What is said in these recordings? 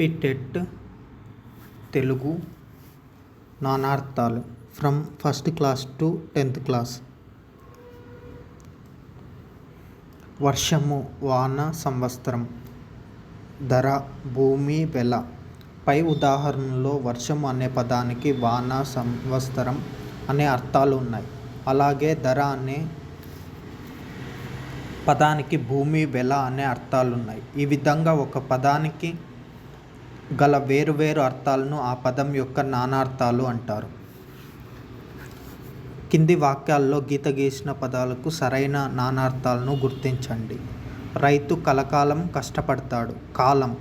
పిటెట్ Telugu నానార్థాలు from first class to tenth class. వర్షము వాన సంవత్సరం ధర భూమి వెల. పై ఉదాహరణలో వర్షం అనే పదానికి వాన సంవత్సరం అనే అర్థాలు ఉన్నాయి. అలాగే ధర అనే పదానికి భూమి వెల అనే అర్థాలు ఉన్నాయి. ఈ విధంగా ఒక పదానికి గల వేరు వేరు అర్థాలను ఆ పదం యొక్క నానార్థాలు అంటారు. కింది వాక్యాల్లో గీత గీసిన పదాలకు సరైన నానార్థాలను గుర్తించండి. రైతు కలకాలం కష్టపడతాడు. కాలం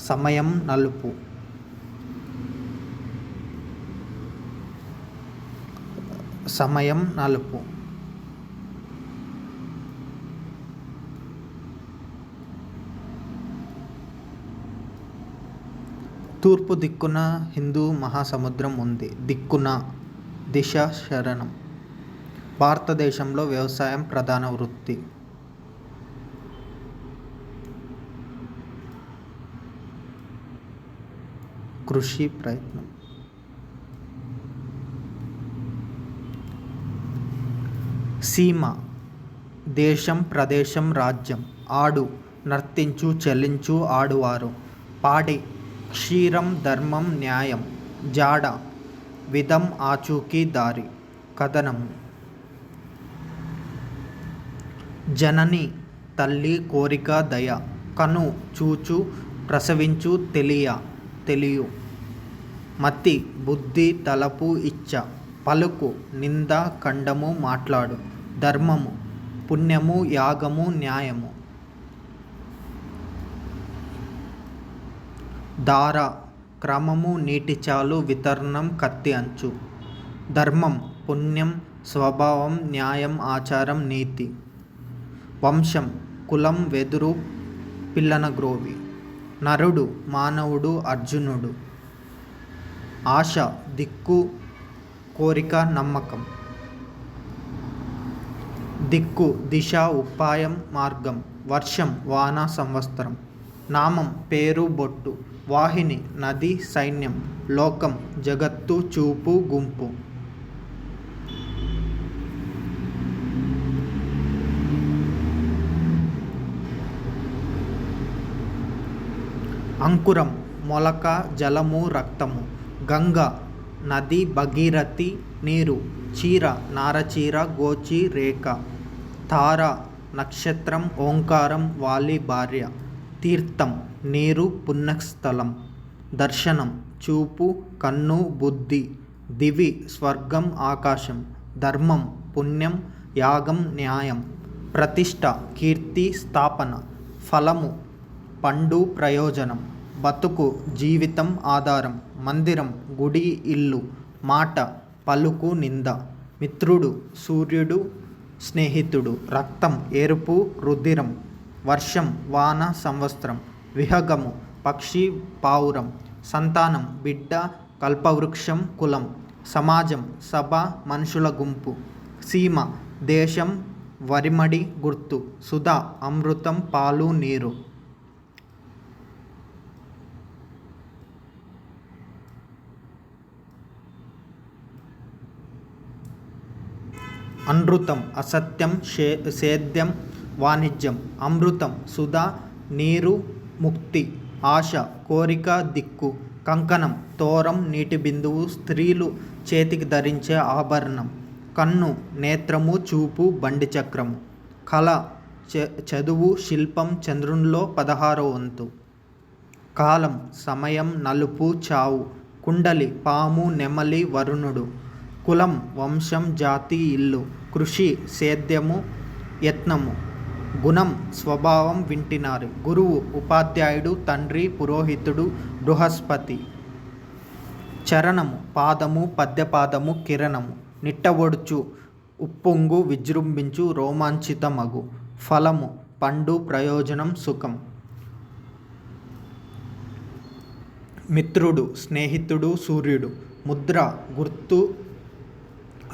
సమయం నలుపు. సమయం నలుపు. తూర్పు దిక్కున హిందూ మహాసముద్రం ఉంది. దిక్కున దిశ శరణం. భారతదేశంలో వ్యవసాయం ప్రధాన వృత్తి. కృషి ప్రయత్నం. సీమ. దేశం ప్రదేశం రాజ్యం. ఆడు నర్తించు చెల్లించు ఆడువారు. పాడి క్షీరం ధర్మం న్యాయం. జాడ. విధం ఆచూకీ దారి. కథనం. జనని తల్లి కోరిక దయ. కను చూచు ప్రసవించు తెలియ. తెలియు. మతి బుద్ధి తలపు ఇచ్చ. పలుకు నింద ఖండము మాట్లాడు. ధర్మము. పుణ్యము యాగము న్యాయము. దార క్రమము నీటి చాలు వితరణం కత్తి అంచు. ధర్మం పుణ్యం స్వభావం న్యాయం ఆచారం నీతి. వంశం కులం వెదురు పిల్లన గ్రోవి. నరుడు మానవుడు అర్జునుడు. ఆశ దిక్కు కోరిక నమ్మకం. దిక్కు దిశ ఉపాయం మార్గం. వర్షం వాన సంవత్సరం. నామం పేరు బొట్టు వాహిని నది సైన్యం లోకం జగత్తు చూపు గుంపు. అంకురం మొలక జలము రక్తము. గంగ నది భగీరథి నీరు. చీర నారచీర గోచి రేఖ. తార నక్షత్రం ఓంకారం వాలి భార్య. తీర్థం నీరు పుణ్యస్థలం దర్శనం చూపు కన్ను బుద్ధి దివి స్వర్గం ఆకాశం ధర్మం పుణ్యం యాగం న్యాయం ప్రతిష్ట కీర్తి స్థాపన ఫలము పండు ప్రయోజనం బతుకు జీవితం ఆధారం మందిరం గుడి ఇల్లు మాట పలుకు నింద మిత్రుడు సూర్యుడు స్నేహితుడు రక్తం ఎరుపు రుధిరం వర్షం వాన సంవత్సరం విహగము పక్షి పావురం సంతానం బిడ్డ కల్పవృక్షం కులం సమాజం సభ మనుషుల గుంపు సీమ దేశం వరిమడి గుర్తు సుధా అమృతం పాలు నీరు. అనృతం అసత్యం సేద్యం వాణిజ్యం అమృతం సుధా నీరు ముక్తి ఆశ కోరిక దిక్కు కంకణం తోరం నీటి బిందువు స్త్రీలు చేతికి ధరించే ఆభరణం కన్ను నేత్రము చూపు బండి చక్రము కళ చదువు శిల్పం చంద్రునిలో పదహారో వంతు. కాలం సమయం నలుపు చావు కుండలి పాము నెమలి వరుణుడు కులం వంశం జాతి ఇల్లు కృషి సేద్యము యత్నము. గుణం స్వభావం వింటినారు. గురువు ఉపాధ్యాయుడు తండ్రి పురోహితుడు బృహస్పతి. చరణము పాదము పద్యపాదము కిరణము. నిట్టవొడుచు ఉప్పొంగు విజృంభించు రోమాంచితమగు. ఫలము పండు ప్రయోజనం సుఖం. మిత్రుడు స్నేహితుడు సూర్యుడు. ముద్ర గుర్తు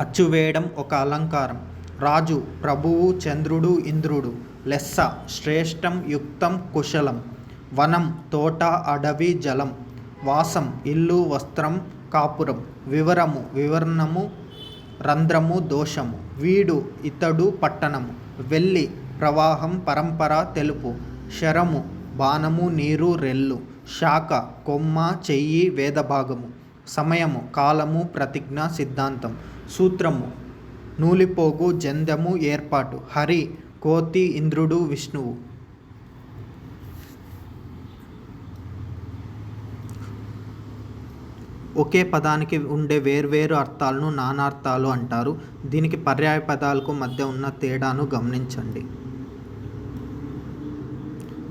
అచ్చువేయడం ఒక అలంకారం. రాజు ప్రభువు చంద్రుడు ఇంద్రుడు లెస్స శ్రేష్టం యుక్తం కుశలం వనం తోట అడవి జలం వాసం ఇల్లు వస్త్రం కాపురం వివరము వివరణము రంధ్రము దోషము వీడు ఇతడు పట్టణము వెళ్ళి ప్రవాహం పరంపర తెలుపు శరము బాణము నీరు రెల్లు శాఖ కొమ్మ చెయ్యి వేదభాగము సమయము కాలము ప్రతిజ్ఞ సిద్ధాంతం సూత్రము నూలిపోగు జంధ్యము ఏర్పాటు. హరి కోతి ఇంద్రుడు విష్ణువు. ఒకే పదానికి ఉండే వేర్వేరు అర్థాలను నానార్థాలు అంటారు. దీనికి పర్యాయ పదాలకు మధ్య ఉన్న తేడాను గమనించండి.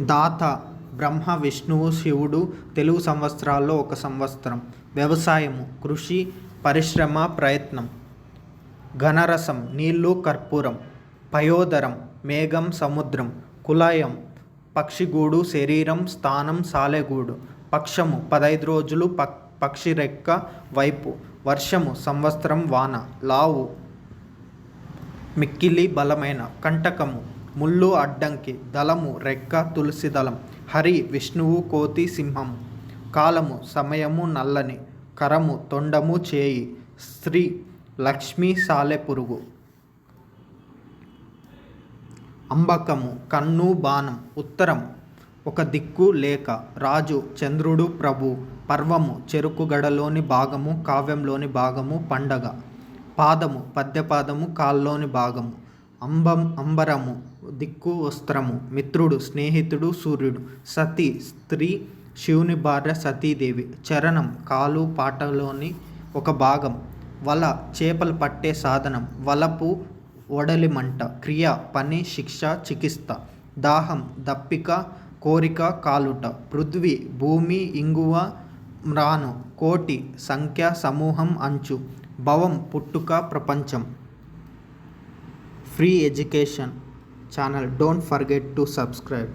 దాత బ్రహ్మ విష్ణువు శివుడు తెలుగు సంవత్సరాల్లో ఒక సంవత్సరం. వ్యవసాయము కృషి పరిశ్రమ ప్రయత్నం. ఘనరసం నీళ్ళు కర్పూరం పయోదరం మేఘం సముద్రం కులాయం పక్షిగూడు శరీరం స్థానం సాలెగూడు పక్షము పదైదు రోజులు పక్ పక్షి రెక్క వైపు వర్షము సంవత్సరం వాన లావు మిక్కిలి బలమైన కంటకము ముళ్ళు అడ్డంకి దళము రెక్క తులసి దళం హరి విష్ణువు కోతి సింహము కాలము సమయము నల్లని కరము తొండము చేయి స్త్రీ లక్ష్మీ సాలెపురుగు అంబకము కన్ను బాణం ఉత్తరం ఒక దిక్కు లేక రాజు చంద్రుడు ప్రభు పర్వము చెరుకుగడలోని భాగము కావ్యంలోని భాగము పండగ పాదము పద్యపాదము కాల్లోని భాగము అంబం అంబరము దిక్కు వస్త్రము మిత్రుడు స్నేహితుడు సూర్యుడు సతి స్త్రీ శివుని భార్య సతీదేవి చరణం కాలు పాటలోని ఒక భాగం వల చేపలు పట్టే సాధనం వలపు ఒడలిమంట క్రియ పని శిక్ష చికిత్స దాహం దప్పిక కోరిక కాలుట పృథ్వీ భూమి ఇంగువ మ్రాను కోటి సంఖ్య సమూహం అంచు భవం పుట్టుక ప్రపంచం. Free education channel. Don't forget to subscribe.